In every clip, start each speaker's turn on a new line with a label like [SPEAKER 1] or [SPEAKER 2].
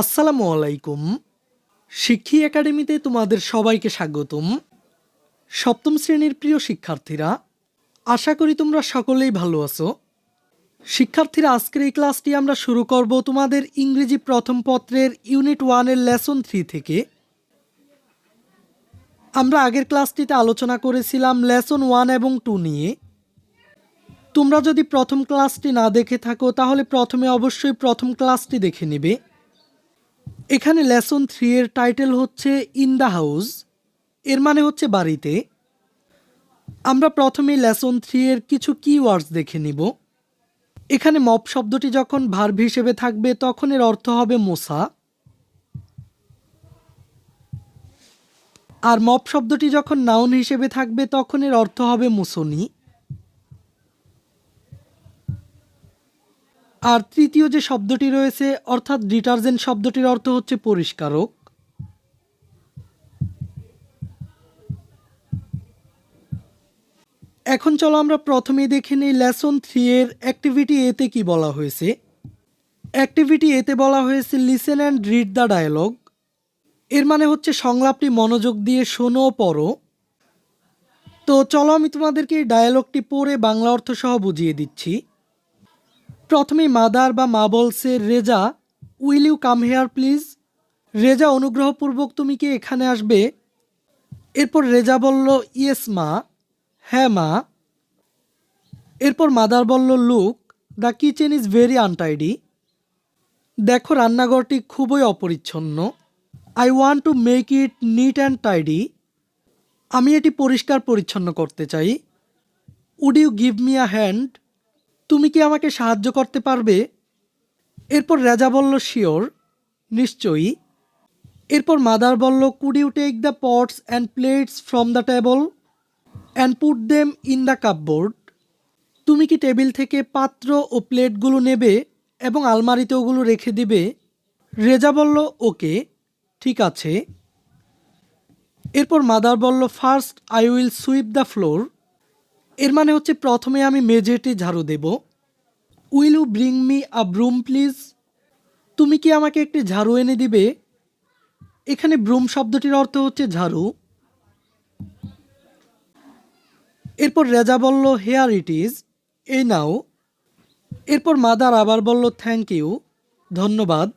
[SPEAKER 1] আসসালামু আলাইকুম। শিক্ষী একাডেমিতে তোমাদের সবাইকে স্বাগতম। সপ্তম শ্রেণির প্রিয় শিক্ষার্থীরা, আশা করি তোমরা সকলেই ভালো আছো। শিক্ষার্থীরা, আজকের এই ক্লাসটি আমরা শুরু করব তোমাদের ইংরেজি প্রথম পত্রের ইউনিট ওয়ানের লেসন থ্রি থেকে। আমরা আগের ক্লাসটিতে আলোচনা করেছিলাম লেসন ওয়ান এবং টু নিয়ে। তোমরা যদি প্রথম ক্লাসটি না দেখে থাকো, তাহলে প্রথমে অবশ্যই প্রথম ক্লাসটি দেখে নেবে। এখানে লেসন থ্রি এর টাইটেল হচ্ছে ইন দ্য হাউস, এর মানে হচ্ছে বাড়িতে। আমরা প্রথমে লেসন থ্রি এর কিছু কিওয়ার্ডস দেখে নিব। এখানে মপ শব্দটি যখন ভার্ভ হিসেবে থাকবে, তখন এর অর্থ হবে মোসা আর মপ শব্দটি যখন নাউন হিসেবে থাকবে, তখন এর অর্থ হবে মুসনি। আর তৃতীয় যে শব্দটি রয়েছে, অর্থাৎ ডিটারজেন্ট শব্দটির অর্থ হচ্ছে পরিষ্কারক। এখন চলো আমরা প্রথমেই দেখে নিই লেসন থ্রি এর অ্যাক্টিভিটি এতে কি বলা হয়েছে। অ্যাক্টিভিটি এতে বলা হয়েছে, listen and read the dialogue. এর মানে হচ্ছে সংলাপটি মনোযোগ দিয়ে শোনো, পড়ো। তো চলো আমি তোমাদেরকে এই ডায়ালগটি পড়ে বাংলা অর্থ সহ বুঝিয়ে দিচ্ছি। প্রথমে মাদার বা মা বলছে Reza, will you come here, please? Reza, অনুগ্রহপূর্বক তুমি কি এখানে আসবে? এরপর রেজা বলল, ইয়েস, মা। হ্যাঁ মা। এরপর মাদার বলল, look, the kitchen is very untidy. দেখো, রান্নাঘরটি খুবই অপরিচ্ছন্ন। I want to make it neat and tidy. আমি এটি পরিষ্কার পরিচ্ছন্ন করতে চাই। Would you give me a hand? তুমি কি আমাকে সাহায্য করতে পারবে? এরপর রেজা বলল, শিওর, নিশ্চয়ই। এরপর মাদার বলল, could you take the pots and plates from the table and put them in the cupboard. তুমি কি টেবিল থেকে পাত্র ও প্লেটগুলো নেবে এবং আলমারিতে ওগুলো রেখে দিবে? রেজা বলল, ওকে, ঠিক আছে। এরপর মাদার বলল, first I will sweep the floor. এর মানে হচ্ছে প্রথমে আমি মেঝেটি ঝাড়ু দেব। Will you bring me a broom please তুমি কি আমাকে একটি ঝাড়ু এনে দিবে? এখানে ব্রুম শব্দটির অর্থ হচ্ছে ঝাড়ু। এরপর রেজা বলল হেয়ার ইট ইজ এই নাও। এরপর মাদার আবার বলল থ্যাংক ইউ ধন্যবাদ।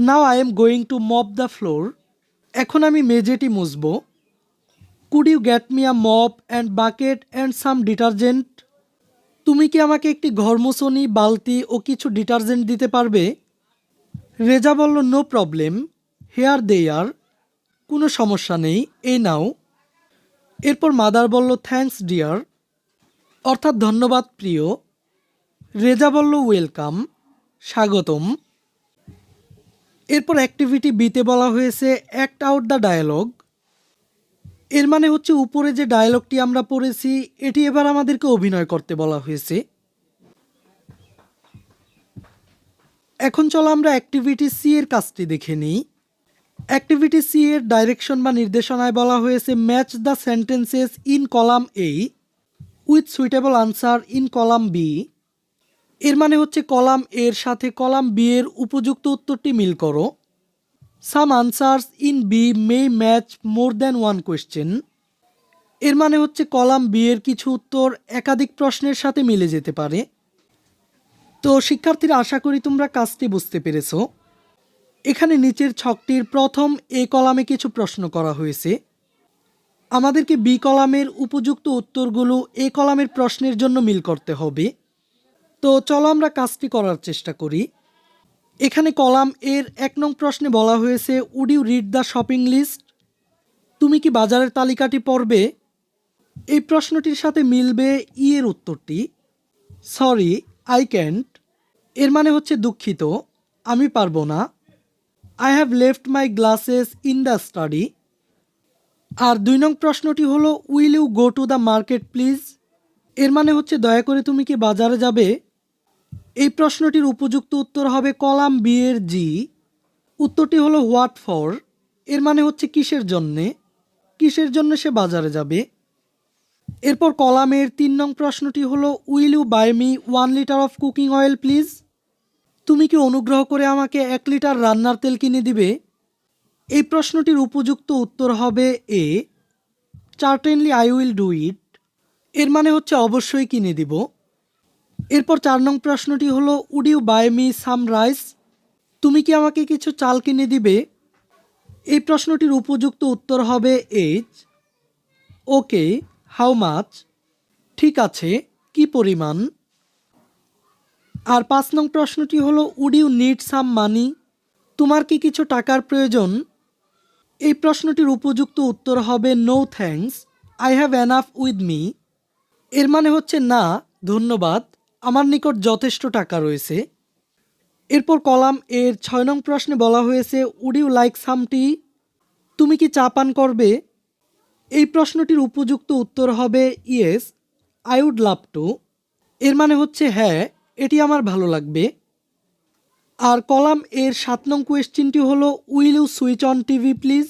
[SPEAKER 1] Now I am going to mop the floor এখন আমি মেঝেটি মুছব। Could you get me a mop and bucket and some detergent তুমি কি আমাকে একটি ঘরমোছনি বালতি ও কিছু ডিটারজেন্ট দিতে পারবে? রেজা বলল no problem here they are কোনো সমস্যা নেই। এই নাও। এরপর মাদার বলল থ্যাঙ্কস ডিয়ার অর্থাৎ ধন্যবাদ, প্রিয়। রেজা বলল ওয়েলকাম স্বাগতম। এরপর অ্যাক্টিভিটি বিতে বলা হয়েছে অ্যাক্ট আউট দ্য ডায়ালগ এর মানে হচ্ছে উপরে যে ডায়ালগটি আমরা পড়েছি, এটি এবার আমাদেরকে অভিনয় করতে বলা হয়েছে। এখন চলো আমরা অ্যাক্টিভিটি সি এর কাজটি দেখে নিই। অ্যাক্টিভিটি সি এর ডাইরেকশন বা নির্দেশনায় বলা হয়েছে match the sentences in column A with suitable answer in column B এর মানে হচ্ছে কলাম এর সাথে কলাম বি এর উপযুক্ত উত্তরটি মিল করো। Some answers in B may match more than one question এর মানে হচ্ছে কলাম বি এর কিছু উত্তর একাধিক প্রশ্নের সাথে মিলে যেতে পারে। তো শিক্ষার্থীরা, আশা করি তোমরা কাজটি বুঝতে পেরেছ। এখানে নিচের ছকটির প্রথম এ কলামে কিছু প্রশ্ন করা হয়েছে। আমাদেরকে বি কলামের উপযুক্ত উত্তরগুলো এ কলামের প্রশ্নের জন্য মিল করতে হবে। তো চলো আমরা কাজটি করার চেষ্টা করি। এখানে কলাম এর এক নং প্রশ্নে বলা হয়েছে would you read the shopping list তুমি কি বাজারের তালিকাটি পড়বে? এই প্রশ্নটির সাথে মিলবে ই এর উত্তরটি। সরি আই ক্যান্ট এর মানে হচ্ছে দুঃখিত, আমি পারব না। I have left my glasses in the study আর দুই নং প্রশ্নটি হলো will you go to the market please এর মানে হচ্ছে, দয়া করে তুমি কি বাজারে যাবে? এই প্রশ্নটির উপযুক্ত উত্তর হবে কলাম বি এর জি উত্তরটি হলো হোয়াট ফর? এর মানে হচ্ছে কিসের জন্যে? কিসের জন্য সে বাজারে যাবে? এরপর কলামের তিন নং প্রশ্নটি হলো will you buy me one litre of cooking oil please তুমি কি অনুগ্রহ করে আমাকে এক লিটার রান্নার তেল কিনে দিবে? এই প্রশ্নটির উপযুক্ত উত্তর হবে এ certainly I will do it এর মানে হচ্ছে অবশ্যই কিনে দিব। এরপর চার নং প্রশ্নটি হলো would you buy me some rice তুমি কি আমাকে কিছু চাল কিনে দিবে? এই প্রশ্নটির উপযুক্ত উত্তর হবে এইচ ওকে হাউ মাচ ঠিক আছে, কি পরিমাণ? আর পাঁচ নং প্রশ্নটি হলো would you need some money তোমার কি কিছু টাকার প্রয়োজন? এই প্রশ্নটির উপযুক্ত উত্তর হবে no thanks I have enough with me এর মানে হচ্ছে, না, ধন্যবাদ। আমার নিকট যথেষ্ট টাকা রয়েছে। এরপর কলাম এর ছয় নং প্রশ্নে বলা হয়েছে উড ইউ লাইক সামটি তুমি কি চা পান করবে? এই প্রশ্নটির উপযুক্ত উত্তর হবে yes I would love to এর মানে হচ্ছে হ্যাঁ এটি আমার ভালো লাগবে। আর কলাম এর সাত নং কোয়েশ্চেনটি হলো will you switch on TV please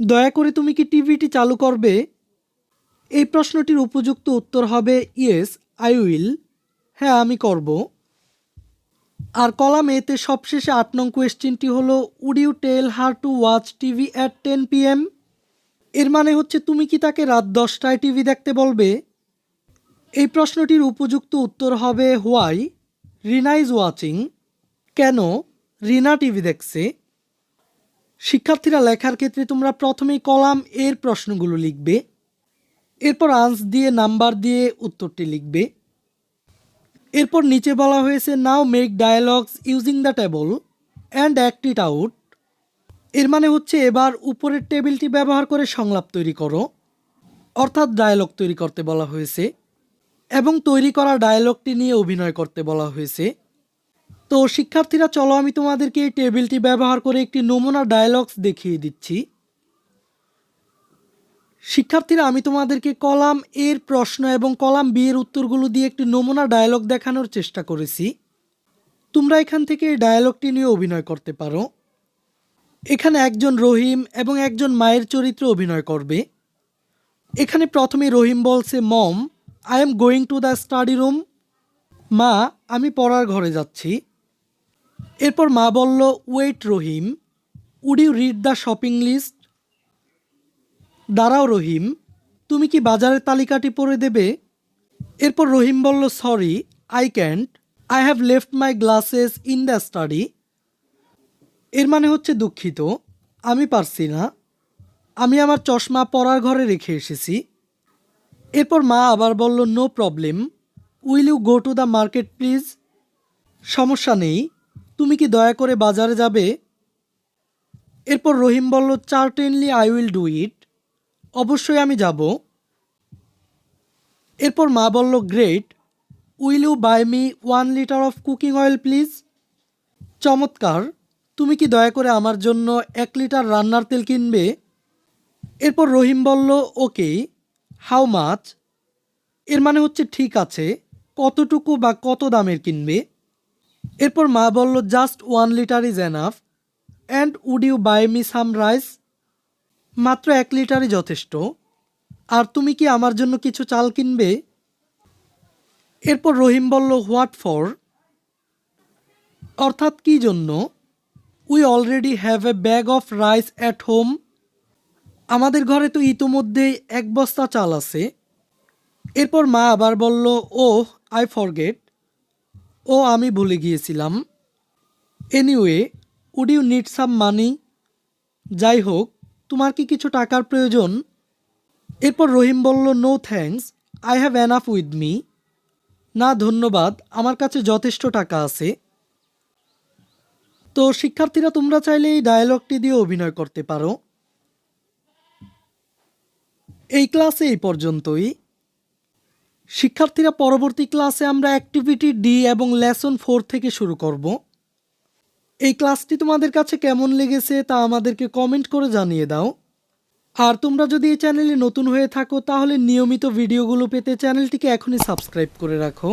[SPEAKER 1] দয়া করে তুমি কি টিভিটি চালু করবে? এই প্রশ্নটির উপযুক্ত উত্তর হবে ইয়েস আই উইল হ্যাঁ আমি করব। আর কলাম এতে সবশেষে আট নং কোয়েশ্চেনটি হলো would you tell her to watch TV at ten PM এর মানে হচ্ছে, তুমি কি তাকে রাত দশটায় টিভি দেখতে বলবে? এই প্রশ্নটির উপযুক্ত উত্তর হবে হোয়াই রিনা ইজ ওয়াচিং কেন? রিনা টিভি দেখছে। শিক্ষার্থীরা লেখার ক্ষেত্রে তোমরা প্রথমেই কলাম এর প্রশ্নগুলো লিখবে। এরপর আনস দিয়ে নাম্বার দিয়ে উত্তরটি লিখবে। এরপর নিচে বলা হয়েছে now make dialogues using the table and act it out এর মানে হচ্ছে, এবার উপরের টেবিলটি ব্যবহার করে সংলাপ তৈরি করো। অর্থাৎ ডায়ালগ তৈরি করতে বলা হয়েছে এবং তৈরি করা ডায়ালগটি নিয়ে অভিনয় করতে বলা হয়েছে। তো, শিক্ষার্থীরা, চলো আমি তোমাদেরকে এই টেবিলটি ব্যবহার করে একটি নমুনা ডায়ালগস দেখিয়ে দিচ্ছি। শিক্ষার্থীরা, আমি তোমাদেরকে কলাম এর প্রশ্ন এবং কলাম বি এর উত্তরগুলো দিয়ে একটি নমুনা ডায়ালগ দেখানোর চেষ্টা করেছি। তোমরা এখান থেকে এই ডায়ালগটি নিয়ে অভিনয় করতে পারো। এখানে একজন রহিম এবং একজন মায়ের চরিত্রে অভিনয় করবে। এখানে প্রথমে রহিম বলছে, mom I am going to the study room মা, আমি পড়ার ঘরে যাচ্ছি। এরপর মা বলল wait Rahim. Would you read the shopping list দাঁড়াও রহিম, তুমি কি বাজারের তালিকাটি পড়ে দেবে? এরপর রহিম বলল sorry I can't I have left my glasses in the study এর মানে হচ্ছে দুঃখিত, আমি পারছি না। আমি আমার চশমা পড়ার ঘরে রেখে এসেছি। এরপর মা আবার বলল no problem will you go to the market please সমস্যা নেই। তুমি কি দয়া করে বাজারে যাবে? এরপর রহিম বলল certainly I will do it অবশ্যই আমি যাব। এরপর মা বলল, great. Will you buy me one litre of cooking oil, please? চমৎকার। তুমি কি দয়া করে আমার জন্য এক লিটার রান্নার তেল কিনবে? এরপর রহিম বলল, ওকে। How much? এর মানে হচ্ছে ঠিক আছে। কতটুকু বা কত দামের কিনবে? এরপর মা বলল, just one litre is enough. And would you buy me some rice? মাত্র এক লিটারই যথেষ্ট। আর তুমি কি আমার জন্য কিছু চাল কিনবে? এরপর রহিম বলল হোয়াট ফর অর্থাৎ কি জন্য? We already have a bag of rice at home আমাদের ঘরে তো ইতোমধ্যেই এক বস্তা চাল আছে। এরপর মা আবার বলল ও আই ফরগেট ও, আমি ভুলে গিয়েছিলাম। Anyway would you need some money যাই হোক তোমার কি কিছু টাকার প্রয়োজন? এরপর রহিম বলল no thanks I have enough with me না, ধন্যবাদ, আমার কাছে যথেষ্ট টাকা আছে। তো শিক্ষার্থীরা, তোমরা চাইলে এই ডায়ালগটি দিয়ে অভিনয় করতে পারো। এই ক্লাসে এই পর্যন্তই। শিক্ষার্থীরা, পরবর্তী ক্লাসে আমরা অ্যাক্টিভিটি ডি এবং লেসন ফোর থেকে শুরু করব। এই ক্লাসটি তোমাদের কাছে কেমন লেগেছে তা আমাদেরকে কমেন্ট করে জানিয়ে দাও। আর তোমরা যদি এই চ্যানেলে নতুন হয়ে থাকো, তাহলে নিয়মিত ভিডিওগুলো পেতে চ্যানেলটিকে এখনই সাবস্ক্রাইব করে রাখো।